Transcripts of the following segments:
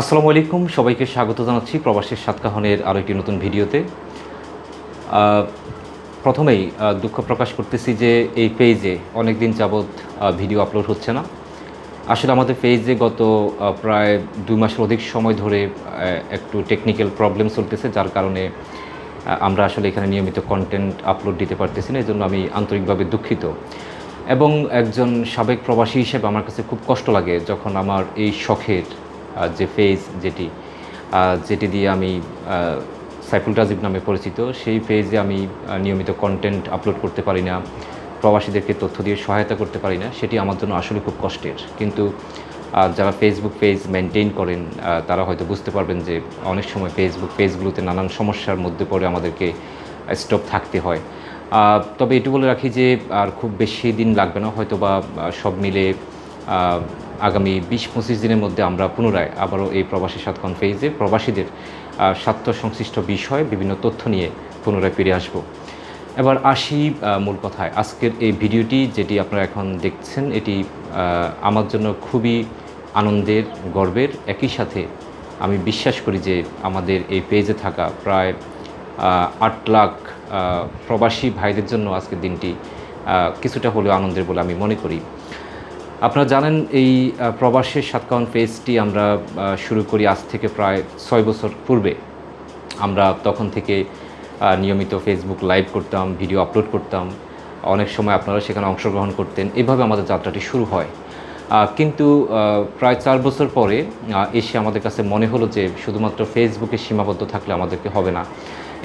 আসসালামু আলাইকুম, সবাইকে স্বাগত জানাচ্ছি প্রবাসের সাতকাহনের আরও একটি নতুন ভিডিওতে। প্রথমেই দুঃখ প্রকাশ করতেছি যে এই পেজে অনেক দিন যাবৎ ভিডিও আপলোড হচ্ছে না। আসলে আমাদের পেজে গত প্রায় দুই মাসের অধিক সময় ধরে একটু টেকনিক্যাল প্রবলেম চলতেছে, যার কারণে আমরা আসলে এখানে নিয়মিত কন্টেন্ট আপলোড দিতে পারতেছি না এই জন্য আমি আন্তরিকভাবে দুঃখিত। এবং একজন সাবেক প্রবাসী হিসেবে আমার কাছে খুব কষ্ট লাগে যখন আমার এই শখের যে ফেজ যেটি যেটি দিয়ে আমি সাইফুল নামে পরিচিত, সেই পেজে আমি নিয়মিত কন্টেন্ট আপলোড করতে পারি না, প্রবাসীদেরকে তথ্য দিয়ে সহায়তা করতে পারি না, সেটি আমার জন্য আসলে খুব কষ্টের। কিন্তু যারা ফেসবুক পেজ মেনটেন করেন তারা হয়তো বুঝতে পারবেন যে অনেক সময় ফেসবুক পেজগুলোতে নানান সমস্যার মধ্যে পড়ে আমাদেরকে স্টপ থাকতে হয়। তবে এটু বলে রাখি যে, আর খুব বেশি দিন লাগবে না হয়তো বা সব মিলে আগামী বিশ পঁচিশ দিনের মধ্যে আমরা পুনরায় আবারও এই প্রবাসী সাতক্ষণ ফেজে প্রবাসীদের স্বার্থ সংশ্লিষ্ট বিষয়, বিভিন্ন তথ্য নিয়ে পুনরায় ফিরে আসব। এবার আসি মূল কথায়। আজকের এই ভিডিওটি যেটি আপনারা এখন দেখছেন, এটি আমার জন্য খুবই আনন্দের, গর্বের। একই সাথে আমি বিশ্বাস করি যে আমাদের এই পেজে থাকা প্রায় আট লাখ প্রবাসী ভাইদের জন্য আজকের দিনটি কিছুটা হলেও আনন্দের বলে আমি মনে করি। আপনারা জানেন এই প্রবাসের সাতকাউন ফেজটি আমরা শুরু করি আজ থেকে প্রায় ছয় বছর পূর্বে। আমরা তখন থেকে নিয়মিত ফেসবুক লাইভ করতাম, ভিডিও আপলোড করতাম। অনেক সময় আপনারা সেখানে অংশগ্রহণ করতেন। এভাবে আমাদের যাত্রাটি শুরু হয়। কিন্তু প্রায় চার বছর পরে এসে আমাদের কাছে মনে হলো যে শুধুমাত্র ফেসবুকে সীমাবদ্ধ থাকলে আমাদেরকে হবে না।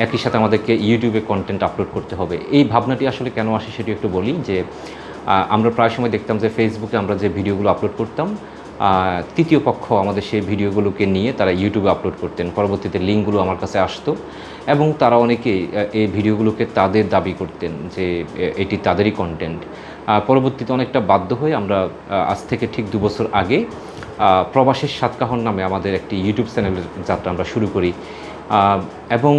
একই সাথে আমাদেরকে ইউটিউবে কন্টেন্ট আপলোড করতে হবে। এই ভাবনাটি আসলে কেন আসে সেটি একটু বলি যে আমরা প্রায় সময় দেখতাম যে ফেসবুকে আমরা যে ভিডিওগুলো আপলোড করতাম তৃতীয় পক্ষ আমাদের সেই ভিডিওগুলোকে নিয়ে তারা ইউটিউবে আপলোড করতেন। পরবর্তীতে লিঙ্কগুলো আমার কাছে আসতো এবং তারা অনেকেই এই ভিডিওগুলোকে তাদের দাবি করতেন যে এটি তাদেরই কন্টেন্ট পরবর্তীতে অনেকটা বাধ্য হয়ে আমরা আজ থেকে ঠিক দু বছর আগে প্রবাসের সাতকাহন নামে আমাদের একটি ইউটিউব চ্যানেলের যাত্রা আমরা শুরু করি। এবং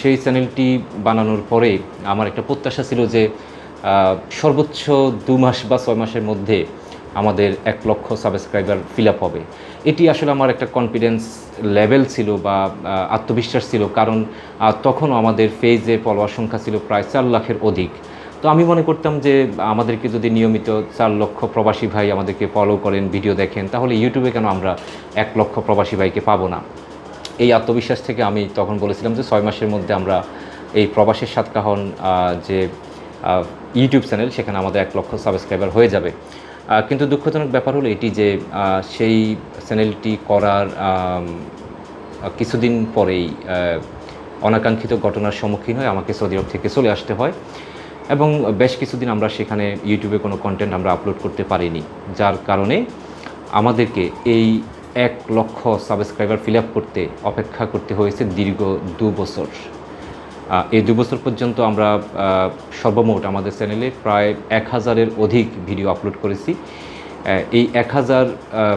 সেই চ্যানেলটি বানানোর পরে আমার একটা প্রত্যাশা ছিল যে সর্বোচ্চ দু মাস বা ছয় মাসের মধ্যে আমাদের এক লক্ষ সাবস্ক্রাইবার ফিল আপ হবে। এটি আসলে আমার একটা কনফিডেন্স লেভেল ছিল বা আত্মবিশ্বাস ছিল। কারণ তখনও আমাদের ফেজে ফলোয়ার সংখ্যা ছিল প্রায় চার লাখের অধিক। তো আমি মনে করতাম যে, আমাদেরকে যদি নিয়মিত চার লক্ষ প্রবাসী ভাই আমাদেরকে ফলো করেন ভিডিও দেখেন, তাহলে ইউটিউবে কেন আমরা এক লক্ষ প্রবাসী ভাইকে পাবো না? এই আত্মবিশ্বাস থেকে আমি তখন বলেছিলাম যে, ছয় মাসের মধ্যে আমরা এই প্রবাসের সাতকাহন যে ইউটিউব চ্যানেল, সেখানে আমাদের এক লক্ষ সাবস্ক্রাইবার হয়ে যাবে। কিন্তু দুঃখজনক ব্যাপার হলো এটি যে সেই চ্যানেলটি করার কিছুদিন পরেই অনাকাঙ্ক্ষিত ঘটনার সম্মুখীন হয়ে আমাকে সৌদি আরব থেকে চলে আসতে হয় এবং বেশ কিছুদিন আমরা সেখানে ইউটিউবে কোনো কন্টেন্ট আমরা আপলোড করতে পারিনি, যার কারণে আমাদেরকে এই এক লক্ষ সাবস্ক্রাইবার ফিল আপ করতে অপেক্ষা করতে হয়েছে দীর্ঘ দু বছর। এই দু বছর পর্যন্ত আমরা সর্বমোট আমাদের চ্যানেলে প্রায় এক হাজারের অধিক ভিডিও আপলোড করেছি। এই এক হাজার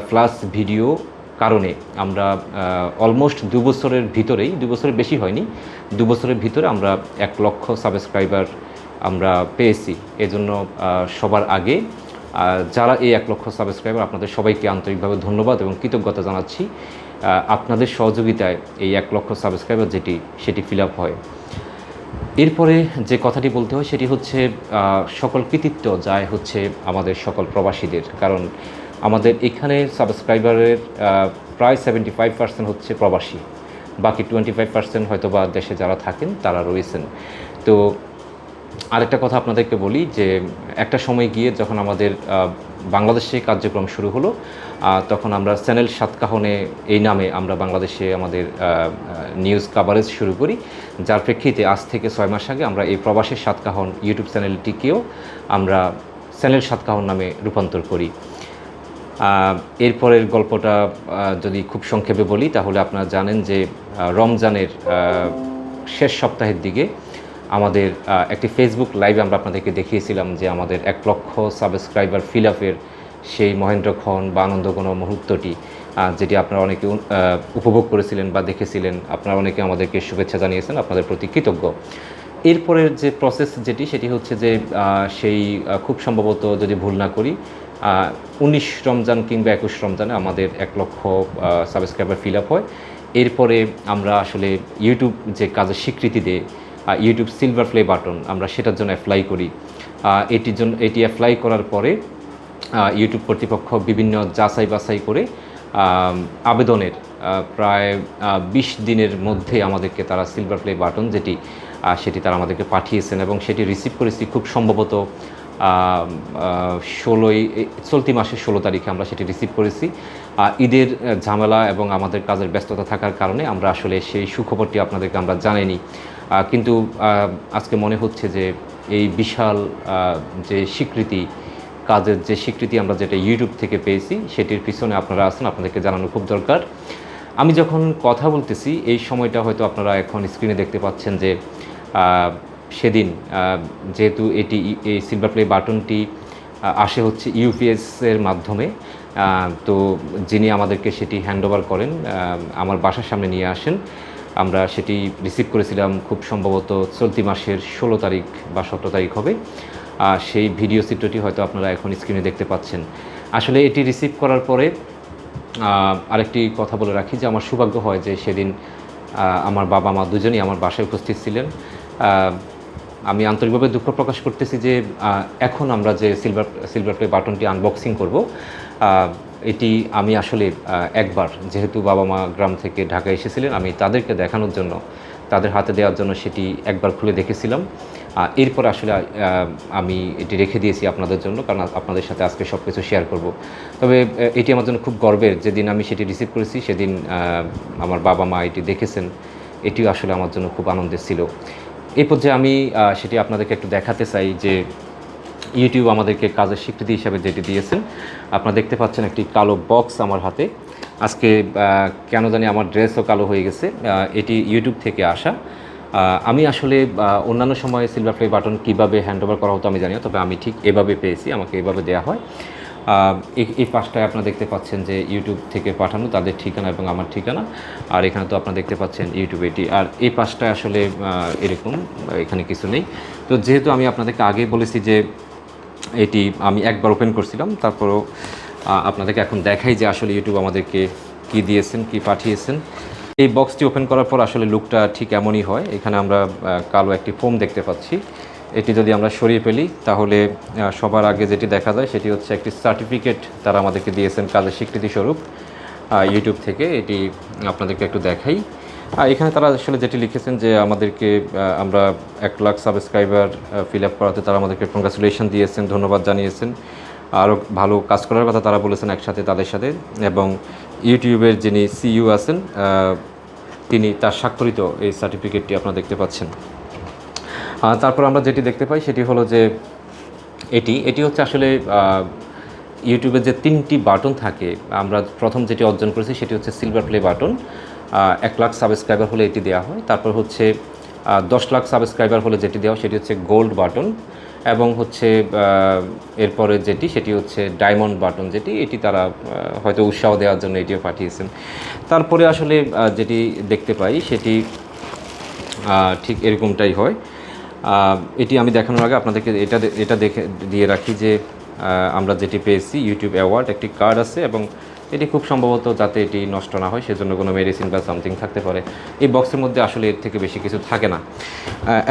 প্লাস ভিডিও কারণে আমরা অলমোস্ট দু বছরের ভিতরেই দু বছরের বেশি হয়নি দু বছরের ভিতরে আমরা এক লক্ষ সাবস্ক্রাইবার আমরা পেয়েছি। এজন্য সবার আগে যারা এই এক লক্ষ সাবস্ক্রাইবার, আপনাদের সবাইকে আন্তরিকভাবে ধন্যবাদ এবং কৃতজ্ঞতা জানাচ্ছি। আপনাদের সহযোগিতায় এই এক লক্ষ সাবস্ক্রাইবার যেটি, সেটি ফিল আপ হয়। এরপরে যে কথাটি বলতে হয় সেটি হচ্ছে সকল কৃতিত্ব যায় হচ্ছে আমাদের সকল প্রবাসীদের। কারণ আমাদের এখানে সাবস্ক্রাইবারের প্রায় সেভেন্টি ফাইভ পার্সেন্ট হচ্ছে প্রবাসী। বাকি টোয়েন্টি ফাইভ পার্সেন্ট হয়তো বা দেশে যারা থাকেন তারা রয়েছেন। তো আরেকটা কথা আপনাদেরকে বলি যে, একটা সময় গিয়ে যখন আমাদের বাংলাদেশে কার্যক্রম শুরু হলো তখন আমরা চ্যানেল সাতকাহনে এই নামে আমরা বাংলাদেশে আমাদের নিউজ কাভারেজ শুরু করি। যার প্রেক্ষিতে আজ থেকে ছয় মাস আগে আমরা এই প্রবাসের সাতকাহন ইউটিউব চ্যানেলটিকেও আমরা চ্যানেল সাতকাহন নামে রূপান্তর করি। এরপরের গল্পটা যদি খুব সংক্ষেপে বলি, তাহলে আপনারা জানেন যে রমজানের শেষ সপ্তাহের দিকে আমাদের একটি ফেসবুক লাইভে আমরা আপনাদেরকে দেখিয়েছিলাম যে আমাদের এক লক্ষ সাবস্ক্রাইবার ফিল আপের সেই মহেন্দ্রক্ষণ বা আনন্দঘন মুহূর্তটি যেটি আপনারা অনেকে উপভোগ করেছিলেন বা দেখেছিলেন। আপনারা অনেকে আমাদেরকে শুভেচ্ছা জানিয়েছেন, আপনাদের প্রতি কৃতজ্ঞ। এরপরের যে প্রসেস যেটি, সেটি হচ্ছে যে সেই খুব সম্ভবত যদি ভুল না করি উনিশ রমজান কিংবা একুশ রমজানে আমাদের এক লক্ষ সাবস্ক্রাইবার ফিল আপ হয়। এরপরে আমরা আসলে ইউটিউব যে কাজের স্বীকৃতি দেয় ইউটিউব সিলভার প্লে বাটন আমরা সেটার জন্য অ্যাপ্লাই করি। এটির জন্য, এটি অ্যাপ্লাই করার পরে ইউটিউব কর্তৃপক্ষ বিভিন্ন যাচাই বাছাই করে আবেদনের প্রায় বিশ দিনের মধ্যে আমাদেরকে তারা সিলভার প্লে বাটন যেটি সেটি তারা আমাদেরকে পাঠিয়েছেন এবং সেটি রিসিভ করেছি খুব সম্ভবত ষোলোই চলতি মাসের ষোলো তারিখে আমরা সেটি রিসিভ করেছি। ঈদের ঝামেলা এবং আমাদের কাজের ব্যস্ততা থাকার কারণে আমরা আসলে সেই সুখবরটি আপনাদেরকে আমরা জানাইনি। কিন্তু আজকে মনে হচ্ছে যে এই বিশাল যে স্বীকৃতি, কাজের যে স্বীকৃতি আমরা যেটা ইউটিউব থেকে পেয়েছি, সেটির পিছনে আপনারা আছেন, আপনাদেরকে জানানো খুব দরকার। আমি যখন কথা বলতেছি, এই সময়টা হয়তো আপনারা এখন স্ক্রিনে দেখতে পাচ্ছেন যে সেদিন যেহেতু এটি এই সিলভার প্লে বাটনটি আসে হচ্ছে ইউপিএস এর মাধ্যমে তো যিনি আমাদেরকে সেটি হ্যান্ড ওভার করেন আমার বাসার সামনে নিয়ে আসেন আমরা সেটি রিসিভ করেছিলাম খুব সম্ভবত চলতি মাসের ষোলো তারিখ বা সতেরো তারিখ হবে। আর সেই ভিডিও চিত্রটি হয়তো আপনারা এখন স্ক্রিনে দেখতে পাচ্ছেন। আসলে এটি রিসিভ করার পরে আরেকটি কথা বলে রাখি যে আমার সৌভাগ্য হয় যে সেদিন আমার বাবা মা দুজনেই আমার বাসায় উপস্থিত ছিলেন। আমি আন্তরিকভাবে দুঃখ প্রকাশ করতেছি যে এখন আমরা যে সিলভার সিলভার প্লে বাটনটি আনবক্সিং করব এটি আমি আসলে একবার, যেহেতু বাবা মা গ্রাম থেকে ঢাকা এসেছিলেন, আমি তাদেরকে দেখানোর জন্য, তাদের হাতে দেওয়ার জন্য সেটি একবার খুলে দেখেছিলাম। এরপর আসলে আমি এটি রেখে দিয়েছি আপনাদের জন্য, কারণ আপনাদের সাথে আজকে সব কিছু শেয়ার করব। তবে এটি আমার জন্য খুব গর্বের, যেদিন আমি সেটি রিসিভ করেছি, সেদিন আমার বাবা মা এটি দেখেছেন, এটিও আসলে আমার জন্য খুব আনন্দের ছিল। এই পর্যায়ে আমি সেটি আপনাদেরকে একটু দেখাতে চাই যে ইউটিউব আমাদেরকে কাজের স্বীকৃতি হিসাবে যেটি দিয়েছেন আপনারা দেখতে পাচ্ছেন একটি কালো বক্স আমার হাতে। আজকে কেন জানি আমার ড্রেসও কালো হয়ে গেছে। এটি ইউটিউব থেকে আসা। আমি আসলে অন্যান্য সময়ে সিলভার প্লে বাটন কীভাবে হ্যান্ড ওভার করা হতো আমি জানি না, তবে আমি ঠিক এভাবে পেয়েছি, আমাকে এভাবে দেওয়া হয়। এই পাশটায় আপনারা দেখতে পাচ্ছেন যে ইউটিউব থেকে পাঠানো তাদের ঠিকানা এবং আমার ঠিকানা। আর এখানে তো আপনারা দেখতে পাচ্ছেন ইউটিউব এটি। আর এই পাশটায় আসলে এরকম, এখানে কিছু নেই। তো যেহেতু আমি আপনাদেরকে আগেই বলেছি যে এটি আমি একবার ওপেন করছিলাম, তারপরও আপনাদেরকে এখন দেখাই যে আসলে ইউটিউব আমাদেরকে কি দিয়েছেন, কি পাঠিয়েছেন। এই বক্সটি ওপেন করার পর আসলে লুকটা ঠিক এমনই হয়। এখানে আমরা কালো একটি ফোম দেখতে পাচ্ছি। এটি যদি আমরা সরিয়ে ফেলি, তাহলে সবার আগে যেটি দেখা যায়, সেটি হচ্ছে একটি সার্টিফিকেট তারা আমাদেরকে দিয়েছেন কাজের স্বীকৃতি স্বরূপ ইউটিউব থেকে এটি আপনাদেরকে একটু দেখাই। এখানে তারা আসলে যেটি লিখেছেন যে আমাদেরকে আমরা এক লাখ সাবস্ক্রাইবার ফিল আপ করাতে তারা আমাদেরকে কংগ্রাচুলেশন দিয়েছেন, ধন্যবাদ জানিয়েছেন। আরও ভালো কাজ করার কথা তারা বলেছেন একসাথে তাদের সাথে এবং ইউটিউবের যিনি সিইউ আছেন তিনি তার স্বাক্ষরিত এই সার্টিফিকেটটি আপনারা দেখতে পাচ্ছেন। তারপর আমরা যেটি দেখতে পাই সেটি হলো যে এটি এটি হচ্ছে আসলে ইউটিউবের যে তিনটি বাটন থাকে, আমরা প্রথম যেটি অর্জন করেছি সেটি হচ্ছে সিলভার প্লে বাটন এক লাখ সাবস্ক্রাইবার হলে এটি দেওয়া হয়। তারপর হচ্ছে দশ লাখ সাবস্ক্রাইবার হলে যেটি দেওয়া সেটি হচ্ছে গোল্ড বাটন এবং হচ্ছে এরপরে যেটি, সেটি হচ্ছে ডায়মন্ড বাটন যেটি, এটি তারা হয়তো উৎসাহ দেওয়ার জন্য এটিও পাঠিয়েছেন। তারপরে আসলে যেটি দেখতে পাই, সেটি ঠিক এরকমটাই হয়। এটি আমি দেখানোর আগে আপনাদেরকে এটা এটা দেখে, দিয়ে রাখি যে আমরা যেটি পেয়েছি ইউটিউব অ্যাওয়ার্ড একটি কার্ড আছে এবং এটি খুব সম্ভবত যাতে এটি নষ্ট না হয়, সেজন্য কোনো মেডিসিন বা সামথিং থাকতে পারে। এই বক্সের মধ্যে আসলে এর থেকে বেশি কিছু থাকে না।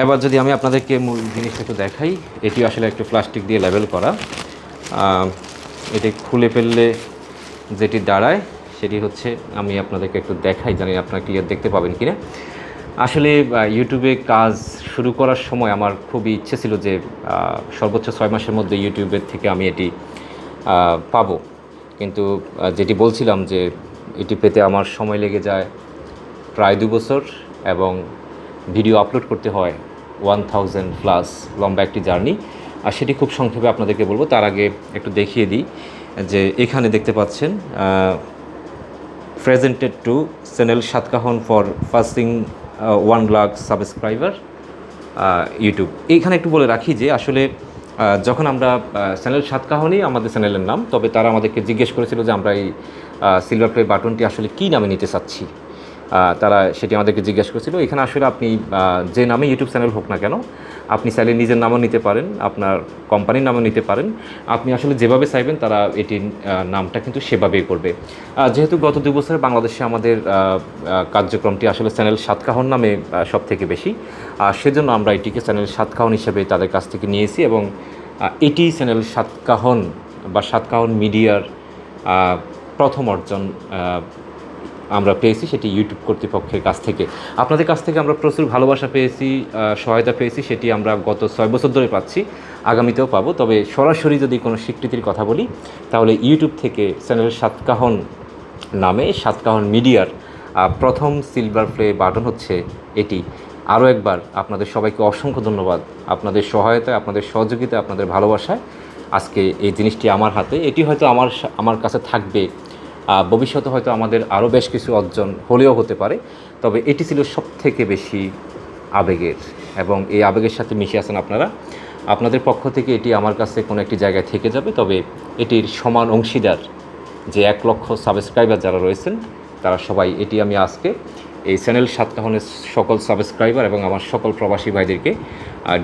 এবার যদি আমি আপনাদেরকে মূল জিনিসটা একটু দেখাই এটি আসলে একটু প্লাস্টিক দিয়ে লেবেল করা। এটি খুলে ফেললে যেটি দাঁড়ায়, সেটি হচ্ছে আমি আপনাদেরকে একটু দেখাই, জানি আপনারা ক্লিয়ার দেখতে পাবেন কিনা। আসলে ইউটিউবে কাজ শুরু করার সময় আমার খুবই ইচ্ছে ছিল যে সর্বোচ্চ ছয় মাসের মধ্যে ইউটিউবের থেকে আমি এটি পাবো। কিন্তু যেটি বলছিলাম যে এটি পেতে আমার সময় লেগে যায় প্রায় দু বছর এবং ভিডিও আপলোড করতে হয় ওয়ান থাউজেন্ড প্লাস লম্বা একটি জার্নি। আর সেটি খুব সংক্ষেপে আপনাদেরকে বলব। তার আগে একটু দেখিয়ে দিই যে এখানে দেখতে পাচ্ছেন presented to channel Satkahon for first in one lakh subscriber YouTube এইখানে একটু বলে রাখি যে আসলে যখন আমরা চ্যানেল সাতকাহনি আমাদের চ্যানেলের নাম, তবে তারা আমাদেরকে জিজ্ঞেস করেছিল যে আমরা এই সিলভার প্লে বাটনটি আসলে কী নামে নিতে চাচ্ছি। তারা সেটি আমাদেরকে জিজ্ঞাসা করেছিল, এখানে আসলে আপনি যে নামে ইউটিউব চ্যানেল হোক না কেন, আপনি চাইলে নিজের নামও নিতে পারেন, আপনার কোম্পানির নামও নিতে পারেন। আপনি আসলে যেভাবে চাইবেন তারা এটির নামটা কিন্তু সেভাবেই করবে। যেহেতু গত দুই বছরে বাংলাদেশে আমাদের কার্যক্রমটি আসলে চ্যানেল সাতকাহন নামে সব থেকে বেশি। আর সেজন্য আমরা এটিকে চ্যানেল সাতকাহন হিসেবে তাদের কাছ থেকে নিয়েছি এবং এটি চ্যানেল সাতকাহন বা সাতকাহন মিডিয়ার প্রথম অর্জন আমরা পেয়েছি, সেটি ইউটিউব কর্তৃপক্ষের কাছ থেকে। আপনাদের কাছ থেকে আমরা প্রচুর ভালোবাসা পেয়েছি সহায়তা পেয়েছি, সেটি আমরা গত ছয় বছর ধরে পাচ্ছি, আগামীতেও পাবো। তবে সরাসরি যদি কোনো স্বীকৃতির কথা বলি, তাহলে ইউটিউব থেকে চ্যানেল সাতকাহন নামে, সাতকাহন মিডিয়ার প্রথম সিলভার প্লে বাটন হচ্ছে এটি। আরও একবার আপনাদের সবাইকে অসংখ্য ধন্যবাদ। আপনাদের সহায়তায়, আপনাদের সহযোগিতা আপনাদের ভালোবাসায় আজকে এই জিনিসটি আমার হাতে। এটি হয়তো আমার আমার কাছে থাকবে ভবিষ্যতে হয়তো আমাদের আরও বেশ কিছু অর্জন হলেও হতে পারে। তবে এটি ছিল সব থেকে বেশি আবেগের এবং এই আবেগের সাথে মিশে আছেন আপনারা। আপনাদের পক্ষ থেকে এটি আমার কাছে কোনো একটি জায়গায় থেকে যাবে, তবে এটির সমান অংশীদার যে এক লক্ষ সাবস্ক্রাইবার যারা রয়েছেন, তারা সবাই এটি আমি আজকে এই চ্যানেল সাতকাহনের সকল সাবস্ক্রাইবার এবং আমার সকল প্রবাসী ভাইদেরকে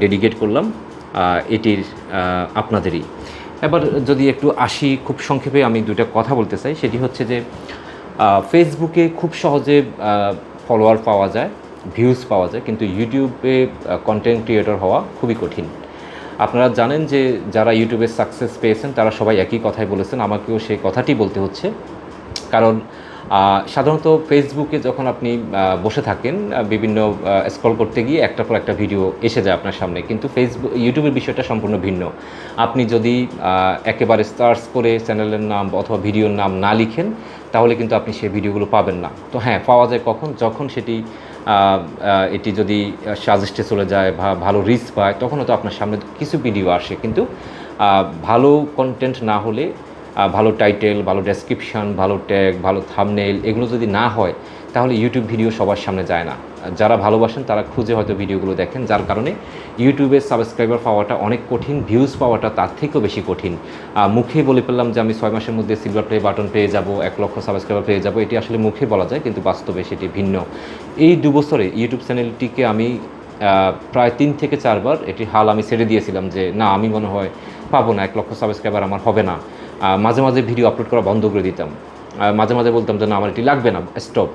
ডেডিকেট করলাম। এটির আপনাদেরই। এবার যদি একটু আসি, খুব সংক্ষেপে আমি দুইটা কথা বলতে চাই। সেটি হচ্ছে যে ফেসবুকে খুব সহজে ফলোয়ার পাওয়া যায় ভিউজ পাওয়া যায়, কিন্তু ইউটিউবে কন্টেন্ট ক্রিয়েটর হওয়া খুবই কঠিন। আপনারা জানেন যে, যারা ইউটিউবে সাকসেস পেয়েছেন, তারা সবাই একই কথাই বলেছেন। আমাকেও সেই কথাটি বলতে হচ্ছে। কারণ সাধারণত ফেসবুকে যখন আপনি বসে থাকেন বিভিন্ন স্ক্রল করতে গিয়ে একটা পর একটা ভিডিও এসে যায় আপনার সামনে। কিন্তু ফেসবুক ইউটিউবের বিষয়টা সম্পূর্ণ ভিন্ন। আপনি যদি একেবারে সার্চ করে চ্যানেলের নাম অথবা ভিডিওর নাম না লিখেন, তাহলে কিন্তু আপনি সেই ভিডিওগুলো পাবেন না। তো হ্যাঁ পাওয়া যায় কখন? যখন সেটি এটি যদি সাজেস্টে চলে যায় বা ভালো রিচ পায় তখন হয়তো আপনার সামনে কিছু ভিডিও আসে। কিন্তু ভালো কন্টেন্ট না হলে ভালো টাইটেল ভালো ডেসক্রিপশন ভালো ট্যাগ ভালো থামনেল এগুলো যদি না হয়, তাহলে ইউটিউব ভিডিও সবার সামনে যায় না। যারা ভালোবাসেন, তারা খুঁজে হয়তো ভিডিওগুলো দেখেন, যার কারণে ইউটিউবে সাবস্ক্রাইবার পাওয়াটা অনেক কঠিন ভিউজ পাওয়াটা তার থেকেও বেশি কঠিন। মুখে বলে ফেললাম যে আমি ছয় মাসের মধ্যে সিলভার প্লে বাটন পেয়ে যাব, এক লক্ষ সাবস্ক্রাইবার পেয়ে যাব, এটি আসলে মুখে বলা যায়, কিন্তু বাস্তবে সেটি ভিন্ন। এই দু বছরে ইউটিউব চ্যানেলটিকে আমি প্রায় তিন থেকে চারবার এটি হাল আমি ছেড়ে দিয়েছিলাম যে, না, আমি মনে হয় পাবো না, এক লক্ষ সাবস্ক্রাইবার আমার হবে না। মাঝে মাঝে ভিডিও আপলোড করা বন্ধ করে দিতাম। মাঝে মাঝে বলতাম যে, না, আমার এটি লাগবে না স্টপ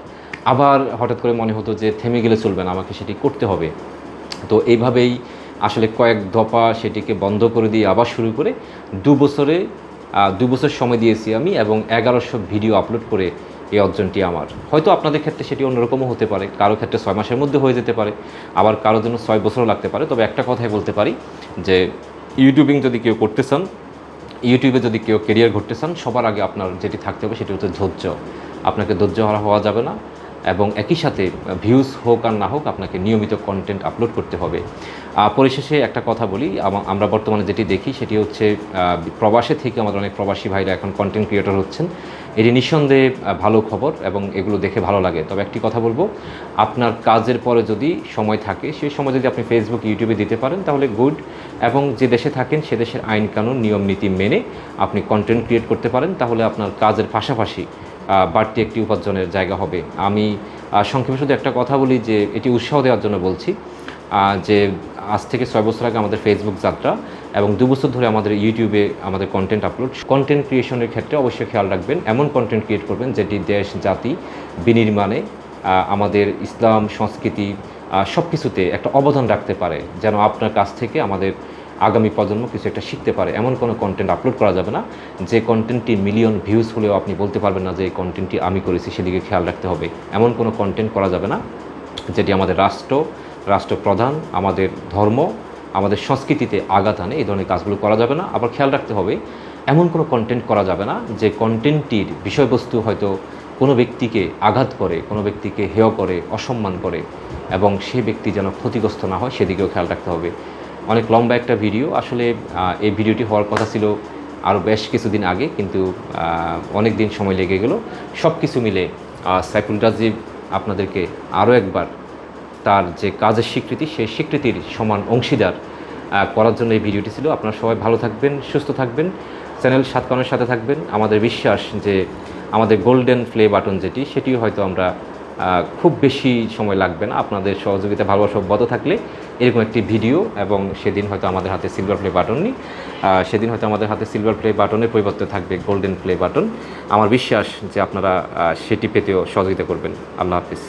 আবার হঠাৎ করে মনে হতো যে, থেমে গেলে চলবে না, আমাকে সেটি করতে হবে। তো এইভাবেই আসলে কয়েক দফা সেটিকে বন্ধ করে দিয়ে আবার শুরু করে দু বছরে দু বছর সময় দিয়েছি আমি এবং এগারোশো ভিডিও আপলোড করে এই অর্জনটি আমার। হয়তো আপনাদের ক্ষেত্রে সেটি অন্যরকমও হতে পারে, কারও ক্ষেত্রে ছয় মাসের মধ্যে হয়ে যেতে পারে, আবার কারও জন্য ছয় বছরও লাগতে পারে। তবে একটা কথাই বলতে পারি যে ইউটিউবিং যদি কেউ করতে চান ইউটিউবে যদি কেউ কেরিয়ার করতে চান, সবার আগে আপনার যেটি থাকতে হবে সেটি হচ্ছে ধৈর্য। আপনাকে ধৈর্য হারা হওয়া যাবে না এবং একই সাথে ভিউজ হোক আর না হোক, আপনাকে নিয়মিত কন্টেন্ট আপলোড করতে হবে। পরিশেষে একটা কথা বলি আমরা বর্তমানে যেটি দেখি সেটি হচ্ছে প্রবাসে থেকে আমাদের অনেক প্রবাসী ভাইরা এখন কন্টেন্ট ক্রিয়েটর হচ্ছেন। এটি নিঃসন্দেহে ভালো খবর এবং এগুলো দেখে ভালো লাগে। তবে একটি কথা বলব, আপনার কাজের পরে যদি সময় থাকে সেই সময় যদি আপনি ফেসবুক ইউটিউবে দিতে পারেন, তাহলে গুড এবং যে দেশে থাকেন সে দেশের আইন কানুন, নিয়ম, নীতি মেনে আপনি কন্টেন্ট ক্রিয়েট করতে পারেন। তাহলে আপনার কাজের পাশাপাশি বাড়তি একটি উপার্জনের জায়গা হবে। আমি সংক্ষেপে শুধু একটা কথা বলি যে, এটি উৎসাহ দেওয়ার জন্য বলছি যে আজ থেকে ছয় বছর আগে আমাদের ফেসবুক যাত্রা এবং দু বছর ধরে আমাদের ইউটিউবে আমাদের কন্টেন্ট আপলোড কন্টেন্ট ক্রিয়েশনের ক্ষেত্রে অবশ্যই খেয়াল রাখবেন, এমন কন্টেন্ট ক্রিয়েট করবেন যেটি দেশ, জাতি বিনির্মাণে আমাদের ইসলাম, সংস্কৃতি সব কিছুতে একটা অবদান রাখতে পারে, যেন আপনার কাছ থেকে আমাদের আগামী প্রজন্ম কিছু একটা শিখতে পারে। এমন কোনো কন্টেন্ট আপলোড করা যাবে না, যে কন্টেন্টটি মিলিয়ন ভিউজ হলেও আপনি বলতে পারবেন না যে এই কন্টেন্টটি আমি করেছি, সেদিকে খেয়াল রাখতে হবে। এমন কোনো কন্টেন্ট করা যাবে না, যেটি আমাদের রাষ্ট্র, রাষ্ট্রপ্রধান, আমাদের ধর্ম, আমাদের সংস্কৃতিতে আঘাত আনে, এই ধরনের কাজগুলো করা যাবে না। আবার খেয়াল রাখতে হবে, এমন কোনো কন্টেন্ট করা যাবে না, যে কন্টেন্টটির বিষয়বস্তু হয়তো কোনো ব্যক্তিকে আঘাত করে, কোনো ব্যক্তিকে হেয় করে, অসম্মান করে এবং সে ব্যক্তি যেন ক্ষতিগ্রস্ত না হয়, সেদিকেও খেয়াল রাখতে হবে। অনেক লম্বা একটা ভিডিও। আসলে এই ভিডিওটি হওয়ার কথা ছিল আরও বেশ কিছুদিন আগে, কিন্তু অনেক দিন সময় লেগে গেল। সব কিছু মিলে সাইফুল রাজীব আপনাদেরকে আরও একবার তার যে কাজের স্বীকৃতি, সেই স্বীকৃতির সমান অংশীদার করার জন্য এই ভিডিওটি ছিল। আপনারা সবাই ভালো থাকবেন, সুস্থ থাকবেন। চ্যানেল সাতকানের সাথে থাকবেন। আমাদের বিশ্বাস যে আমাদের গোল্ডেন প্লে বাটন যেটি, সেটিও হয়তো আমরা খুব বেশি সময় লাগবে না। আপনাদের সহযোগিতা, ভালোবাসা অব্যাহত থাকলে এরকম একটি ভিডিও এবং সেদিন হয়তো আমাদের হাতে সিলভার প্লে বাটন নেই। সেদিন হয়তো আমাদের হাতে সিলভার প্লে বাটনের পরিবর্তে থাকবে গোল্ডেন প্লে বাটন আমার বিশ্বাস যে আপনারা সেটি পেতেও সহযোগিতা করবেন। আল্লাহ হাফিজ।